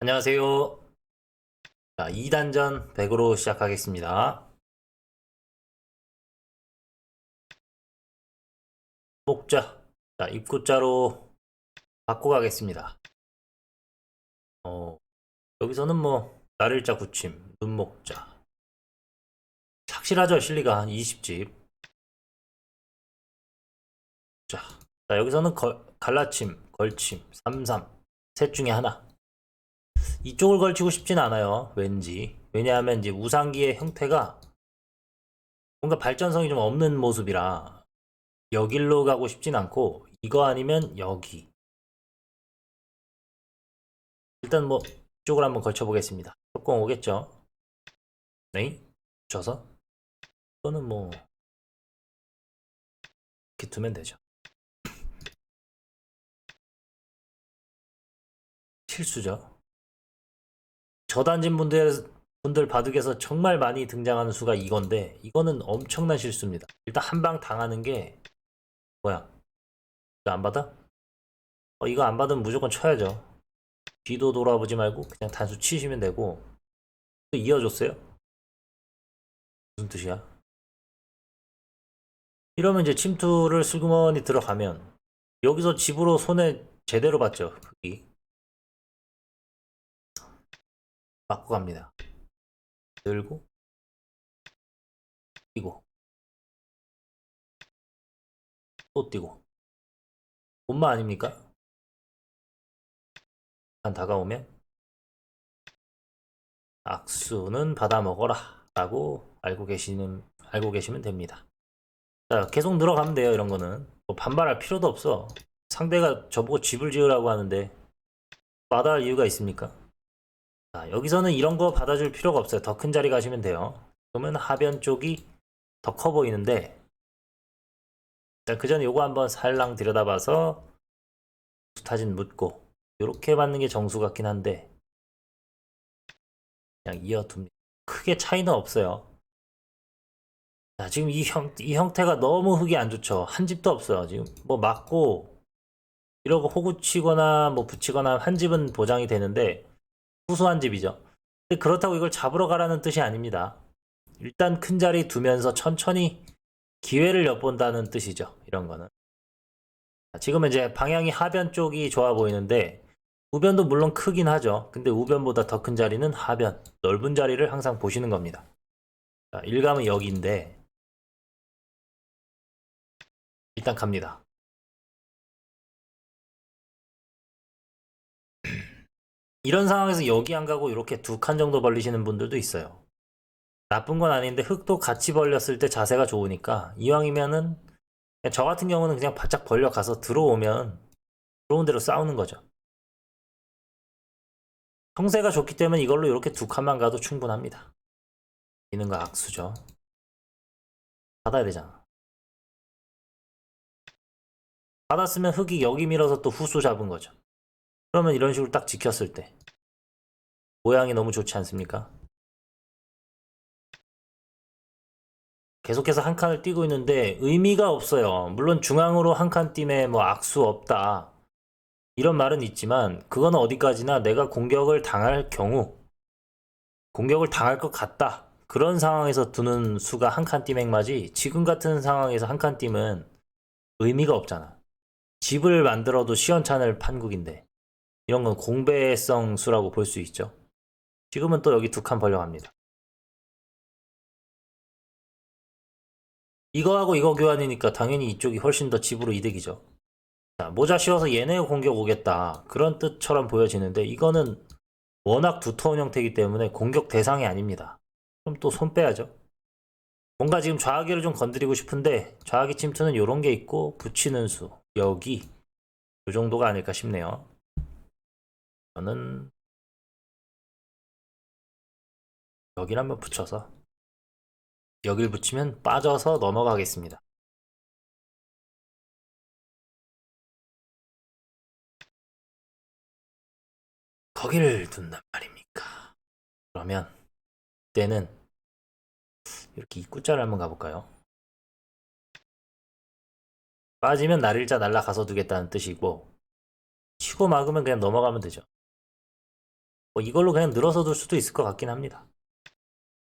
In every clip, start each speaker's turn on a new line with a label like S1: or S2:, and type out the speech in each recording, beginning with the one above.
S1: 안녕하세요. 자, 2단전 100으로 시작하겠습니다. 목자. 자, 입구자로 바꿔 가겠습니다. 어, 여기서는 뭐, 날일자 굳힘, 눈목자. 착실하죠, 실리가 한 20집. 자, 자 여기서는 걸, 갈라침, 걸침, 삼삼. 셋 중에 하나. 이쪽을 걸치고 싶진 않아요. 왠지. 왜냐하면 이제 우상기의 형태가 뭔가 발전성이 좀 없는 모습이라 여길로 가고 싶진 않고 이거 아니면 여기. 일단 뭐 이쪽을 한번 걸쳐 보겠습니다. 협공 오겠죠? 네. 붙여서 이거는 뭐 이렇게 두면 되죠. 실수죠. 저단진 분들 분들 바둑에서 정말 많이 등장하는 수가 이건데 이거는 엄청난 실수입니다. 일단 한 방 당하는 게 뭐야? 이거 안 받아? 어, 이거 안 받으면 무조건 쳐야죠. 뒤도 돌아보지 말고 그냥 단수 치시면 되고 또 이어줬어요? 무슨 뜻이야? 이러면 이제 침투를 슬그머니 들어가면 여기서 집으로 손에 제대로 받죠. 흑이. 맞고 갑니다. 들고 뛰고 또 뛰고 엄마 아닙니까? 한 다가오면 악수는 받아 먹어라 라고 알고 계시는 알고 계시면 됩니다. 자 계속 늘어가면 돼요 이런 거는 뭐 반발할 필요도 없어 상대가 저보고 집을 지으라고 하는데 마다할 이유가 있습니까? 자, 여기서는 이런 거 받아줄 필요가 없어요. 더 큰 자리 가시면 돼요. 그러면 하변 쪽이 더 커 보이는데 그 전에 요거 한번 살랑 들여다봐서 타진 묻고 이렇게 받는 게 정수 같긴 한데 그냥 이어둡니다. 크게 차이는 없어요. 자, 지금 이, 형, 이 형태가 너무 흙이 안 좋죠. 한 집도 없어요. 지금 뭐 맞고 이러고 호구 치거나 뭐 붙이거나 한 집은 보장이 되는데 후소한 집이죠. 그렇다고 이걸 잡으러 가라는 뜻이 아닙니다. 일단 큰 자리 두면서 천천히 기회를 엿본다는 뜻이죠. 이런 거는. 지금은 이제 방향이 하변 쪽이 좋아 보이는데 우변도 물론 크긴 하죠. 근데 우변보다 더 큰 자리는 하변, 넓은 자리를 항상 보시는 겁니다. 자, 일감은 여기인데 일단 갑니다. 이런 상황에서 여기 안 가고 이렇게 두 칸 정도 벌리시는 분들도 있어요. 나쁜 건 아닌데 흙도 같이 벌렸을 때 자세가 좋으니까 이왕이면은 저 같은 경우는 그냥 바짝 벌려 가서 들어오면 들어온 대로 싸우는 거죠. 형세가 좋기 때문에 이걸로 이렇게 두 칸만 가도 충분합니다. 이는 거 악수죠. 받아야 되잖아. 받았으면 흙이 여기 밀어서 또 후수 잡은 거죠. 그러면 이런 식으로 딱 지켰을 때 모양이 너무 좋지 않습니까? 계속해서 한 칸을 띄고 있는데 의미가 없어요. 물론 중앙으로 한칸 띄에 뭐 악수 없다. 이런 말은 있지만 그건 어디까지나 내가 공격을 당할 경우 공격을 당할 것 같다. 그런 상황에서 두는 수가 한 칸 띠맥마지 지금 같은 상황에서 한 칸 띠면 의미가 없잖아. 집을 만들어도 시원찮을 판국인데 이런 건 공배성 수라고 볼 수 있죠. 지금은 또 여기 두 칸 벌려갑니다. 이거하고 이거 교환이니까 당연히 이쪽이 훨씬 더 집으로 이득이죠. 자, 모자 씌워서 얘네 공격 오겠다. 그런 뜻처럼 보여지는데 이거는 워낙 두터운 형태이기 때문에 공격 대상이 아닙니다. 그럼 또 손 빼야죠. 뭔가 지금 좌하기를 좀 건드리고 싶은데 좌하기 침투는 이런 게 있고 붙이는 수 여기 이 정도가 아닐까 싶네요. 저는 여기를 한번 붙여서 여길 붙이면 빠져서 넘어가겠습니다. 거기를 둔단 말입니까? 그러면 때는 이렇게 입구자를 한번 가볼까요? 빠지면 날일자 날라가서 두겠다는 뜻이고 치고 막으면 그냥 넘어가면 되죠. 뭐 이걸로 그냥 늘어서 둘 수도 있을 것 같긴 합니다.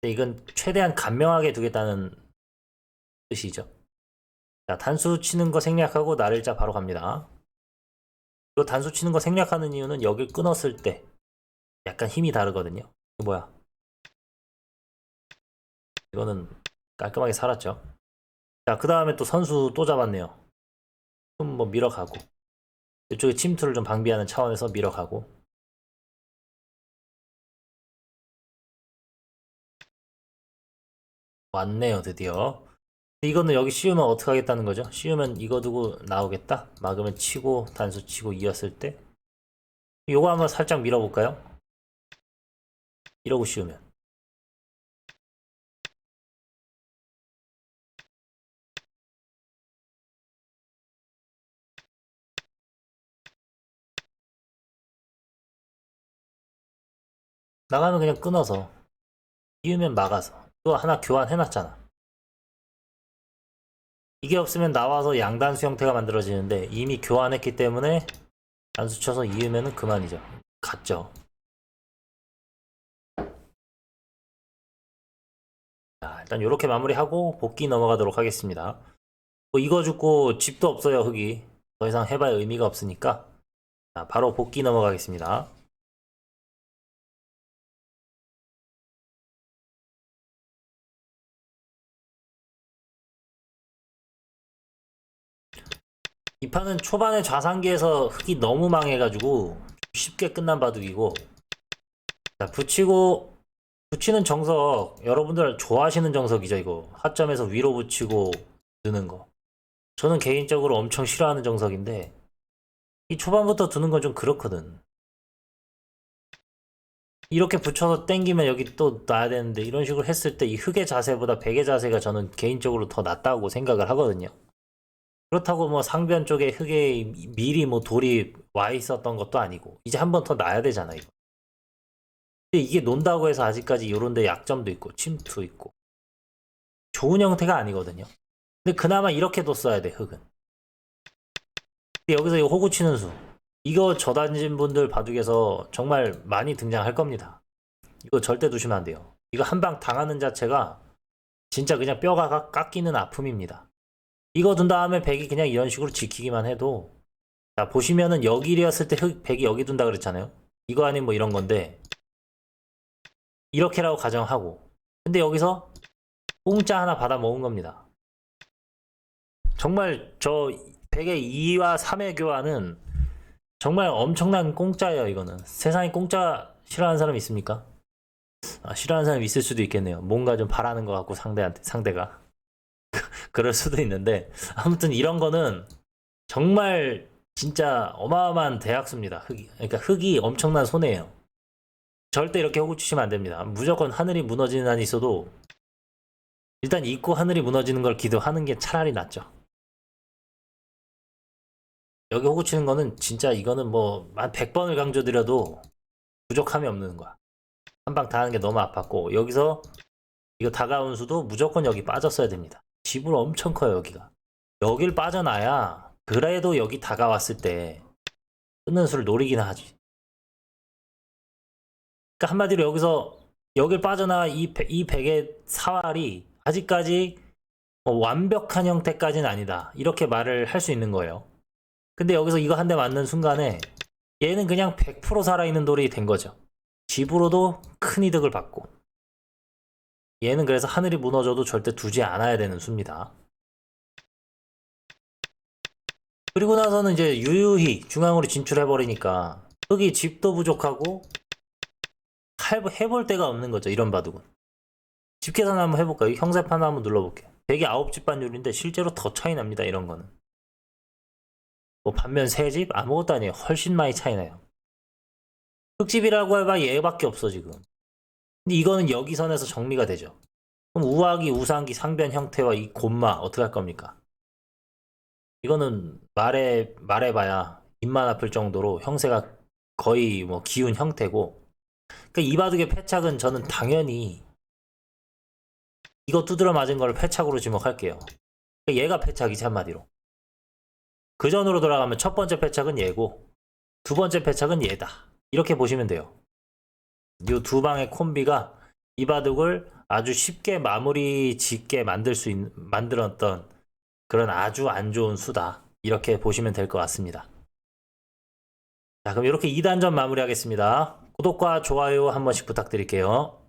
S1: 이건 최대한 간명하게 두겠다는 뜻이죠. 자, 단수 치는 거 생략하고 날일자 바로 갑니다. 이 단수 치는 거 생략하는 이유는 여길 끊었을 때 약간 힘이 다르거든요. 이거 뭐야? 이거는 깔끔하게 살았죠. 자, 그 다음에 또 선수 또 잡았네요. 좀 뭐 밀어가고. 이쪽에 침투를 좀 방비하는 차원에서 밀어가고. 왔네요, 드디어. 이거는 여기 씌우면 어떻게 하겠다는 거죠? 씌우면 이거 두고 나오겠다? 막으면 치고, 단수 치고 이었을 때. 요거 한번 살짝 밀어볼까요? 이러고 씌우면. 나가면 그냥 끊어서 이으면 막아서 또 하나 교환해놨잖아. 이게 없으면 나와서 양단수 형태가 만들어지는데 이미 교환했기 때문에 단수 쳐서 이으면 그만이죠. 갔죠. 자, 일단 이렇게 마무리하고 복귀 넘어가도록 하겠습니다. 뭐 이거 죽고 집도 없어요 흙이. 더 이상 해봐야 의미가 없으니까. 자, 바로 복귀 넘어가겠습니다 이 판은 초반에 좌상기에서 흙이 너무 망해가지고 쉽게 끝난 바둑이고. 자 붙이고 붙이는 정석. 여러분들 좋아하시는 정석이죠 이거. 하점에서 위로 붙이고 드는 거. 저는 개인적으로 엄청 싫어하는 정석인데 이 초반부터 두는 건 좀 그렇거든. 이렇게 붙여서 땡기면 여기 또 놔야 되는데 이런 식으로 했을 때이 흙의 자세보다 백의 자세가 저는 개인적으로 더 낫다고 생각을 하거든요 그렇다고 뭐 상변 쪽에 흙에 미리 뭐 돌이 와 있었던 것도 아니고 이제 한 번더 놔야 되잖아 이거. 근데 이게 논다고 해서 아직까지 요런데 약점도 있고 침투 있고 좋은 형태가 아니거든요. 근데 그나마 이렇게 뒀어야 돼 흙은. 근데 여기서 이 호구 치는 수 이거 저단진 분들 바둑에서 정말 많이 등장할 겁니다. 이거 절대 두시면 안 돼요. 이거 한 방 당하는 자체가 진짜 그냥 뼈가 깎- 깎이는 아픔입니다. 이거 둔 다음에 백이 그냥 이런 식으로 지키기만 해도 자 보시면은 여기였을 때 흑, 백이 여기 둔다 그랬잖아요? 이거 아닌 뭐 이런 건데. 이렇게라고 가정하고. 근데 여기서 공짜 하나 받아 먹은 겁니다. 정말 저 백의 2와 3의 교환은 정말 엄청난 공짜예요 이거는. 세상에 공짜 싫어하는 사람 있습니까? 아, 싫어하는 사람 있을 수도 있겠네요. 뭔가 좀 바라는 것 같고 상대한테 상대가 그럴 수도 있는데 아무튼 이런 거는 정말 진짜 어마어마한 대학수입니다. 흙이 그러니까 흙이 엄청난 손해예요. 절대 이렇게 호구 치시면 안 됩니다. 무조건 하늘이 무너지는 한이 있어도 일단 잊고 하늘이 무너지는 걸 기도하는 게 차라리 낫죠. 여기 호구 치는 거는 진짜 이거는 뭐 한 100번을 강조드려도 부족함이 없는 거야. 한방 당하는 게 너무 아팠고 여기서 이거 다가온 수도 무조건 여기 빠졌어야 됩니다. 집으로 엄청 커요 여기가. 여길 빠져나야 그래도 여기 다가왔을 때 끊는 수를 노리긴 하지. 그러니까 한마디로 여기서 여길 빠져나와 이, 배- 이 백의 사활이 아직까지 뭐 완벽한 형태까지는 아니다. 이렇게 말을 할 수 있는 거예요. 근데 여기서 이거 한 대 맞는 순간에 얘는 그냥 100% 살아있는 돌이 된 거죠. 집으로도 큰 이득을 받고 얘는 그래서 하늘이 무너져도 절대 두지 않아야 되는 수입니다. 그리고 나서는 이제 유유히 중앙으로 진출해버리니까 흙이 집도 부족하고 할- 해볼 데가 없는 거죠. 이런 바둑은. 집 계산 한번 해볼까요? 형세판 한번 눌러볼게요. 되게 아홉 집 반율인데 실제로 더 차이 납니다. 이런 거는. 뭐 반면 세 집? 아무것도 아니에요. 훨씬 많이 차이 나요. 흙집이라고 해봐 얘밖에 없어 지금. 근데 이거는 여기 선에서 정리가 되죠. 그럼 우하기, 우상기, 상변 형태와 이 곰마 어떻게 할 겁니까? 이거는 말해 말해봐야 입만 아플 정도로 형세가 거의 뭐 기운 형태고. 그러니까 이 바둑의 패착은 저는 당연히 이거 두드려 맞은 걸 패착으로 지목할게요. 그러니까 얘가 패착이지 한마디로. 그 전으로 돌아가면 첫 번째 패착은 얘고 두 번째 패착은 얘다. 이렇게 보시면 돼요. 이 두 방의 콤비가 이 바둑을 아주 쉽게 마무리 짓게 만들 수 있, 만들었던 그런 아주 안 좋은 수다. 이렇게 보시면 될 것 같습니다. 자, 그럼 이렇게 2단전 마무리하겠습니다. 구독과 좋아요 한 번씩 부탁드릴게요.